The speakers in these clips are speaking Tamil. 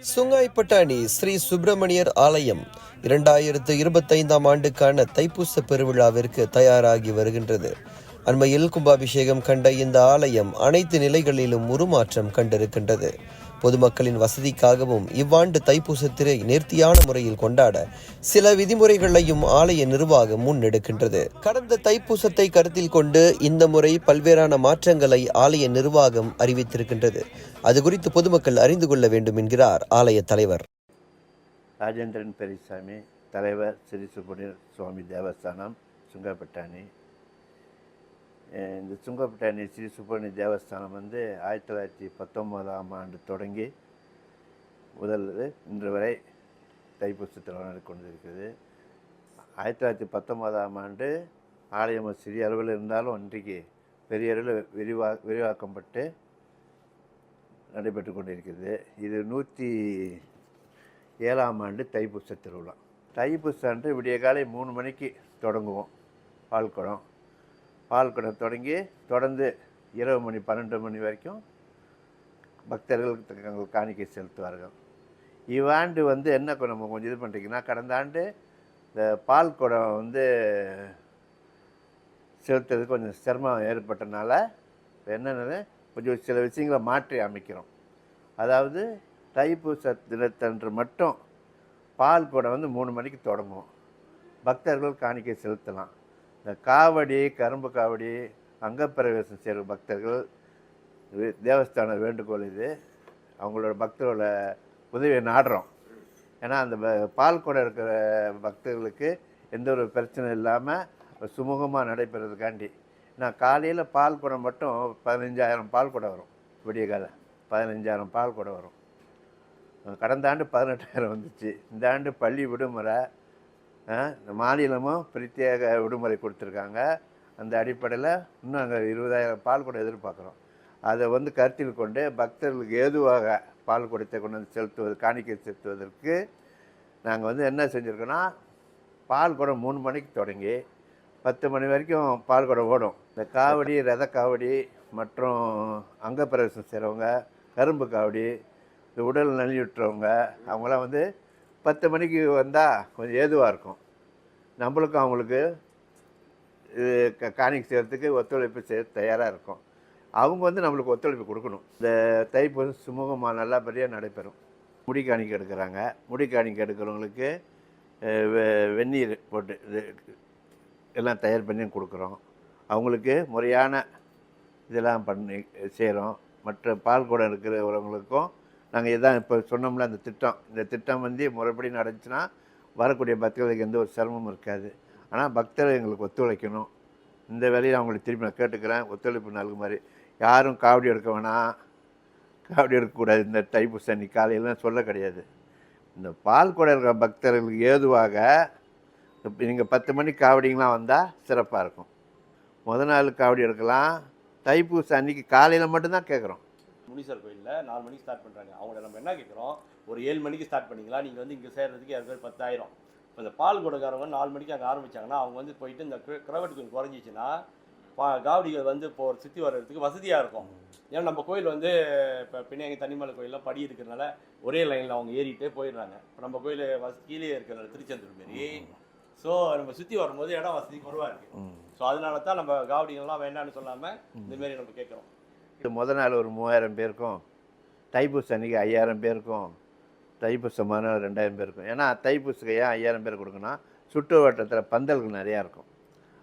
சுங்காய்பட்டாணி ஸ்ரீ சுப்பிரமணியர் ஆலயம் இரண்டாயிரத்து இருபத்தைந்தாம் ஆண்டுக்கான தைப்பூச பெருவிழாவிற்கு தயாராகி வருகின்றது. அண்மையில் கும்பாபிஷேகம் கண்ட இந்த ஆலயம் அனைத்து நிலைகளிலும் உருமாற்றம் கண்டிருக்கின்றது. பொதுமக்களின் வசதிக்காகவும் இவ்வாண்டு தைப்பூசத்திரை நேர்த்தியான முறையில் கொண்டாட சில விதிமுறைகளையும் ஆலய நிர்வாகம் முன்னெடுக்கின்றது. கடந்த தைப்பூசத்தை கருத்தில் கொண்டு இந்த முறை பல்வேறான மாற்றங்களை ஆலய நிர்வாகம் அறிவித்திருக்கின்றது. அது குறித்து பொதுமக்கள் அறிந்து கொள்ள வேண்டும் என்கிறார் ஆலய தலைவர். ராஜேந்திரன் பெரியசாமி தலைவர் ஸ்ரீ சுப்பிரமணிய சுவாமி தேவஸ்தானம் சுங்கப்பட்டாணி இந்த சுங்கப்பட்டாணி ஸ்ரீ சுப்பிரணி தேவஸ்தானம் வந்து ஆயிரத்தி தொள்ளாயிரத்தி பத்தொம்போதாம் ஆண்டு தொடங்கி முதல் இன்று வரை தைப்பூச திருவிழா கொண்டிருக்கிறது ஆயிரத்தி தொள்ளாயிரத்தி பத்தொம்போதாம் ஆண்டு ஆலயம் சிறிய அளவில் இருந்தாலும் இன்றைக்கு பெரிய அளவில் விரிவா விரிவாக்கப்பட்டு நடைபெற்று கொண்டிருக்கிறது. இது நூற்றி ஏழாம் ஆண்டு தைப்பூச திருவிழா. தைப்பூச அன்று விடிய காலை மூணு மணிக்கு தொடங்குவோம். பால்குடம். பால் குடம் தொடங்கி தொடர்ந்து இரவு மணி பன்னெண்டு மணி வரைக்கும் பக்தர்கள் தங்கள் காணிக்கை செலுத்துவார்கள். இவ்வாண்டு வந்து என்ன நம்ம கொஞ்சம் இது பண்ணுறீங்கன்னா கடந்த ஆண்டு இந்த பால் குடம் வந்து செலுத்துறது கொஞ்சம் சிரமம் ஏற்பட்டனால இப்போ கொஞ்சம் சில விஷயங்களை மாற்றி அமைக்கிறோம். அதாவது தைப்பூச தினத்தன்று மட்டும் பால் குடம் வந்து மூணு மணிக்கு தொடங்கும் பக்தர்கள் காணிக்கை செலுத்தலாம். இந்த காவடி கரும்பு காவடி அங்கப்பிரவேசம் செய்கிற பக்தர்கள் தேவஸ்தான வேண்டுகோள் இது. அவங்களோட பக்தரோட உதவியை நாடுறோம். ஏன்னா அந்த பால் குடம் இருக்கிற பக்தர்களுக்கு எந்த ஒரு பிரச்சனை இல்லாமல் சுமூகமாக நடைபெறதுக்காண்டி நான் காலையில் பால் குடம் மட்டும் பதினஞ்சாயிரம் பால் குடம் வரும். விடிய காலை பதினஞ்சாயிரம் பால் குடம் வரும். கடந்த ஆண்டு பதினெட்டாயிரம் வந்துச்சு. இந்த ஆண்டு பள்ளி விடுமுறை மாநிலமும் பிரத்யேக விடுமுறை கொடுத்துருக்காங்க. அந்த அடிப்படையில் இன்னும் அங்கே இருபதாயிரம் பால் குடம் எதிர்பார்க்குறோம். அதை வந்து கருத்தில் கொண்டு பக்தர்களுக்கு ஏதுவாக பால் குடத்தை கொண்டு வந்து செலுத்துவது காணிக்கை செலுத்துவதற்கு நாங்கள் வந்து என்ன செஞ்சுருக்கோன்னா பால் குடம் மூணு மணிக்கு தொடங்கி பத்து மணி வரைக்கும் பால் குடம் ஓடும். இந்த காவடி ரத காவடி மற்றும் அங்கப்பிரவேசம் செய்கிறவங்க கரும்பு காவடி இந்த உடல் நலியுற்றவங்க அவங்களாம் வந்து பத்து மணிக்கு வந்தால் கொஞ்சம் ஏதுவாக இருக்கும். நம்மளுக்கும் அவங்களுக்கு இது க- காணிக்கை செய்கிறதுக்கு ஒத்துழைப்பு செய்ய தயாராக இருக்கும். அவங்க வந்து நம்மளுக்கு ஒத்துழைப்பு கொடுக்கணும். இந்த தைப்பூசம் சுமூகமாக நல்லபடியாக நடைபெறும். முடி காணிக்கை எடுக்கிறாங்க. முடி காணிக்கை எடுக்கிறவங்களுக்கு வெ- வெந்நீர் போட்டு இது எல்லாம் தயார் பண்ணி கொடுக்குறோம். அவங்களுக்கு முறையான இதெல்லாம் பண்ணி செய்கிறோம் மற்ற பால் குடம் இருக்கிறவங்களுக்கும் நாங்கள் இதான் இப்போ சொன்னோம்ல அந்த திட்டம். இந்த திட்டம் வந்து முறைப்படி நடந்துச்சுன்னா வரக்கூடிய பக்தர்களுக்கு எந்த ஒரு சிரமமும் இருக்காது. ஆனால் பக்தர்கள் எங்களுக்கு ஒத்துழைக்கணும். இந்த வேலையை அவங்களுக்கு திருப்பி நான் கேட்டுக்கிறேன். ஒத்துழைப்பு நல்குமாறு. யாரும் காவடி எடுக்க வேணாம். காவடி எடுக்கக்கூடாது. இந்த தைப்பூச அன்னைக்கு காலையிலாம் சொல்ல கிடையாது. இந்த பால் கூட இருக்கிற பக்தர்களுக்கு ஏதுவாக இப்போ நீங்கள் பத்து மணிக்கு காவடிங்களாம் வந்தால் சிறப்பாக இருக்கும். முத நாள் காவடி எடுக்கலாம். தைப்பூச அன்னைக்கு காலையில் மட்டும்தான் கேட்குறோம். முனீஸ்வர் கோயிலில் நாலு மணிக்கு ஸ்டார்ட் பண்ணுறாங்க அவங்கள நம்ம என்ன கேட்குறோம் ஒரு ஏழு மணிக்கு ஸ்டார்ட் பண்ணிங்களா? நீங்கள் வந்து இங்கே சேர்றதுக்கு ஏற்கனவே பத்தாயிரம். இப்போ இந்த பால் கொடுக்காரவங்க நாலு மணிக்கு அங்கே ஆரம்பிச்சாங்கன்னா அவங்க வந்து போயிட்டு இந்த கிரவட் கொஞ்சம் குறைஞ்சிச்சுன்னா பா காவடிகள் வந்து இப்போ ஒரு சுற்றி வர்றதுக்கு வசதியாக இருக்கும். ஏன்னா நம்ம கோயில் வந்து இப்போ பின்னாங்க தண்ணிமலை கோயிலில் படி இருக்கிறனால ஒரே லைனில் அவங்க ஏறிட்டே போயிடுறாங்க. இப்போ நம்ம கோயில் வச கீழே இருக்கிற திருச்செந்தூர் மாரி. ஸோ நம்ம சுற்றி வரும்போது இடம் வசதி குறைவாக இருக்குது ஸோ அதனால தான் நம்ம காவடிகள்லாம் வேண்டாம்னு சொல்லாமல் இந்தமாரி நம்ம கேட்குறோம் முத நாள் ஒரு மூவாயிரம் பேருக்கும் தைப்பூச அன்னைக்கு ஐயாயிரம் பேருக்கும் தைப்பூச மறுநாள் ரெண்டாயிரம் பேருக்கும். ஏன்னா தைப்பூசுக்கு ஏன் ஐயாயிரம் பேர் கொடுக்கணும் சுற்று வட்டத்தில் பந்தல்கள் நிறையா இருக்கும்.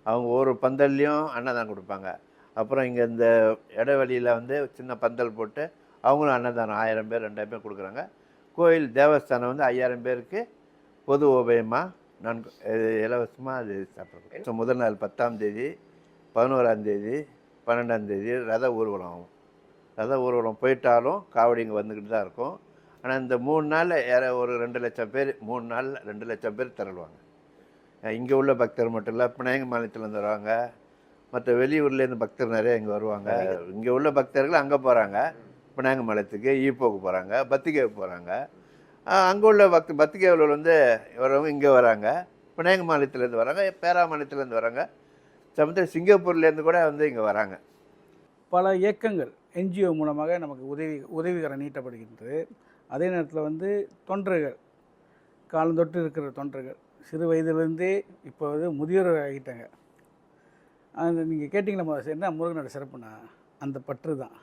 அவங்க ஒரு பந்தல்லையும் அன்னதானம் கொடுப்பாங்க. அப்புறம் இங்கே இந்த இடைவெளியில் வந்து சின்ன பந்தல் போட்டு அவங்களும் அன்னதானம் ஆயிரம் பேர் ரெண்டாயிரம் பேர் கொடுக்குறாங்க. கோயில் தேவஸ்தானம் வந்து ஐயாயிரம் பேருக்கு பொது உபயமாக நான் இலவசமாக அது சாப்பிட்றோம் முதல் நாள் பத்தாம் தேதி பதினோராம் தேதி பன்னெண்டாம் தேதி ரத ஊர்வலம் ஆகும். ரத ஊர்வலம் போயிட்டாலும் காவடி இங்கே வந்துக்கிட்டு தான் இருக்கும். ஆனால் இந்த மூணு நாளில் ஏற ஒரு ரெண்டு லட்சம் பேர் மூணு நாளில் ரெண்டு லட்சம் பேர் திரளுவாங்க. இங்கே உள்ள பக்தர் மட்டும் இல்லை பிணையங்க மாநிலத்துலேருந்து வருவாங்க. மற்ற வெளியூர்லேருந்து பக்தர் நிறைய இங்கே வருவாங்க. இங்கே உள்ள பக்தர்கள் அங்கே போகிறாங்க பினாங்க மலையத்துக்கு ஈப்போக்கு போகிறாங்க பத்திகேவுக்கு போகிறாங்க அங்கே உள்ள பக்த பத்திகேவில் வந்து வரவங்க இங்கே வராங்க. பினாங்க மாநிலத்துலேருந்து வராங்க பேரா மாநிலத்துலேருந்து வராங்க. சமயத்தில் சிங்கப்பூர்லேருந்து கூட வந்து இங்கே வராங்க. பல இயக்கங்கள் என்ஜிஓ மூலமாக நமக்கு உதவி உதவிகரம் நீட்டப்படுகின்றது. அதே நேரத்தில் வந்து தொண்டர்கள் காலந்தொட்டு இருக்கிற தொண்டர்கள் சிறு வயதிலிருந்தே இப்போ வந்து முதியோர் ஆகிட்டாங்க. அந்த நீங்கள் கேட்டிங்களா முதல் என்ன முருகனோட சிறப்புனா? அந்த பற்று தான்.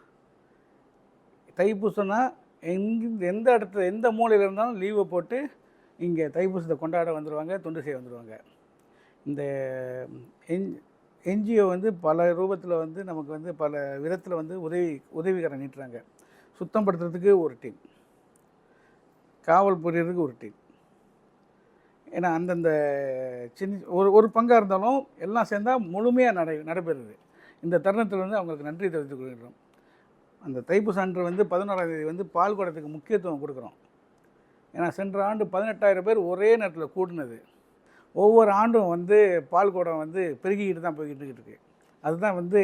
தைப்பூசம்னா எங்க எந்த இடத்துல எந்த மூலையில் இருந்தாலும் லீவை போட்டு இங்கே தைப்பூசத்தை கொண்டாட வந்துடுவாங்க தொண்டு செய்ய வந்துடுவாங்க இந்த என் என்ஜிஓ வந்து பல ரூபத்தில் வந்து நமக்கு வந்து பல விதத்தில் வந்து உதவி உதவிகரம் நீட்டுறாங்க. சுத்தம் படுத்துறதுக்கு ஒரு டீம். காவல் புரியறதுக்கு ஒரு டீம். ஏன்னா அந்தந்த சின்ன ஒரு ஒரு பங்காக இருந்தாலும் எல்லாம் சேர்ந்தால் முழுமையாக நடை நடைபெறுது. இந்த தருணத்தில் வந்து அவங்களுக்கு நன்றி தெரிவித்துக் கொள்கிறோம். அந்த தைப்பூச அன்று வந்து பதினோராம் தேதி வந்து பால் குடத்துக்கு முக்கியத்துவம் கொடுக்குறோம். ஏன்னா சென்ற ஆண்டு பதினெட்டாயிரம் பேர் ஒரே நேரத்தில் கூடினது. ஒவ்வொரு ஆண்டும் வந்து பால் குடம் வந்து பெருகிக்கிட்டு தான் போய்கிட்டு இருக்கு அதுதான் வந்து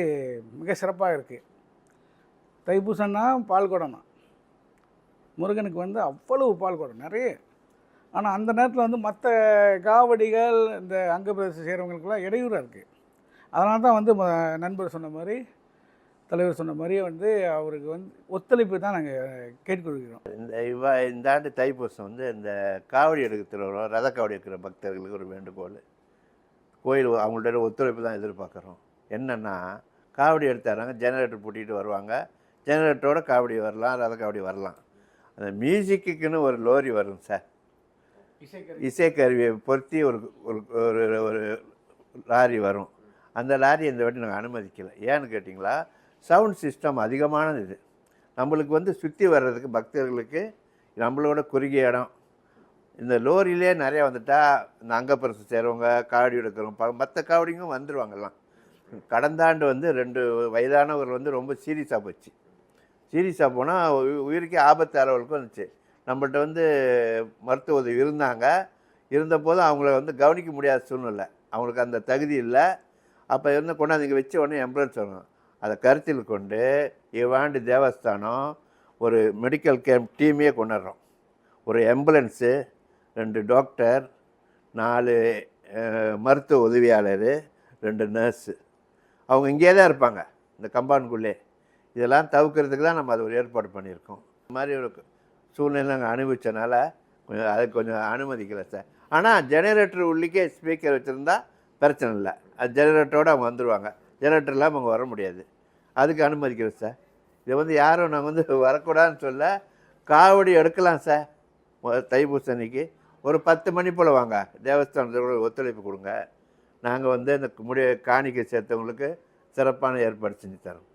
மிக சிறப்பாக இருக்குது தைப்பூசம்னா பால்குடம் தான் முருகனுக்கு வந்து அவ்வளவு பால் குடம் நிறைய. ஆனால் அந்த நேரத்தில் வந்து மற்ற காவடிகள் இந்த அங்க பிரதேசம் செய்கிறவங்களுக்குலாம் இடையூறாக இருக்குது அதனால தான் வந்து ம- நண்பர் சொன்ன மாதிரி தலைவர் சொன்ன மாதிரியே வந்து அவருக்கு வந்து ஒத்துழைப்பு தான் நாங்கள் கேட்டுக்கொள்கிறோம். இந்த இவ இந்த ஆண்டு தைப்பூசம் வந்து இந்த காவடி எடுக்கிறவங்க ரத காவடி எடுக்கிற பக்தர்களுக்கு ஒரு வேண்டுகோள். கோயில் அவங்கள்ட்ட ஒத்துழைப்பு தான் எதிர்பார்க்குறோம். என்னென்னா காவடி எடுத்தாராங்க ஜெனரேட்டர் பூட்டிகிட்டு வருவாங்க. ஜெனரேட்டரோட காவடி வரலாம் ரத காவடி வரலாம். அந்த மியூசிக்குன்னு ஒரு லோரி வரும் சார். இசைக்கருவியை பொருத்தி ஒரு ஒரு ஒரு லாரி வரும். அந்த லாரி இந்த வாட்டி நாங்கள் அனுமதிக்கலை. ஏன்னு கேட்டிங்களா சவுண்ட் சிஸ்டம் அதிகமானது. இது நம்மளுக்கு வந்து சுற்றி வர்றதுக்கு பக்தர்களுக்கு நம்மளோட குறுகிய இடம். இந்த லோரியிலே நிறையா வந்துட்டால் இந்த அங்கப்பரசு செய்கிறவங்க காவடி எடுக்கிறவங்க ப மற்ற காவடிங்கும் வந்துடுவாங்கலாம் கடந்த ஆண்டு வந்து ரெண்டு வயதானவர் வந்து ரொம்ப சீரியஸாக போச்சு. சீரியஸாக போனால் உயிருக்கே ஆபத்து அளவுக்கும் இருந்துச்சு. நம்மள்கிட்ட வந்து மருத்துவ உதவி இருந்தாங்க. இருந்தபோது அவங்கள வந்து கவனிக்க முடியாத சூழ்நிலை. அவங்களுக்கு அந்த தகுதி இல்லை. அப்போ இருந்து கொண்டாந்து இங்கே வச்ச உடனே எம்புலன்ஸ் வரணும் அதை கருத்தில் கொண்டு இவ்வாண்டு தேவஸ்தானம் ஒரு மெடிக்கல் கேம்ப் டீமே கொண்டாடுறோம் ஒரு ஆம்புலன்ஸு ரெண்டு டாக்டர் நாலு மருத்துவ உதவியாளர் ரெண்டு நர்ஸு அவங்க இங்கேயே தான் இருப்பாங்க இந்த கம்பவுண்டுக்குள்ளே இதெல்லாம் தவிர்க்கிறதுக்கு தான் நம்ம அது ஒரு ஏற்பாடு பண்ணியிருக்கோம். இந்த மாதிரி ஒரு சூழ்நிலை நாங்கள் அனுபவித்தனால கொஞ்சம் அது கொஞ்சம் அனுமதிக்கலை சார். ஆனால் ஜெனரேட்டர் உள்ளிக்கே ஸ்பீக்கர் வச்சுருந்தா பிரச்சனை இல்லை. அது ஜெனரேட்டரோடு அவங்க வந்துடுவாங்க ஜெனரேட்டர் இல்லாமல் அவங்க வர முடியாது. அதுக்கு அனுமதிக்கிறோம் சார். இதை வந்து யாரும் நாங்கள் வந்து வரக்கூடாதுன்னு சொல்ல காவடி எடுக்கலாம் சார். தைப்பூசணிக்கு. தைப்பூச அன்னைக்கு ஒரு பத்து மணி போல் வாங்க. தேவஸ்தானத்தோட ஒத்துழைப்பு கொடுங்க. நாங்கள் வந்து இந்த முடிய காணிக்கை சேர்த்தவங்களுக்கு சிறப்பான ஏற்பாடு செஞ்சு தரோம்.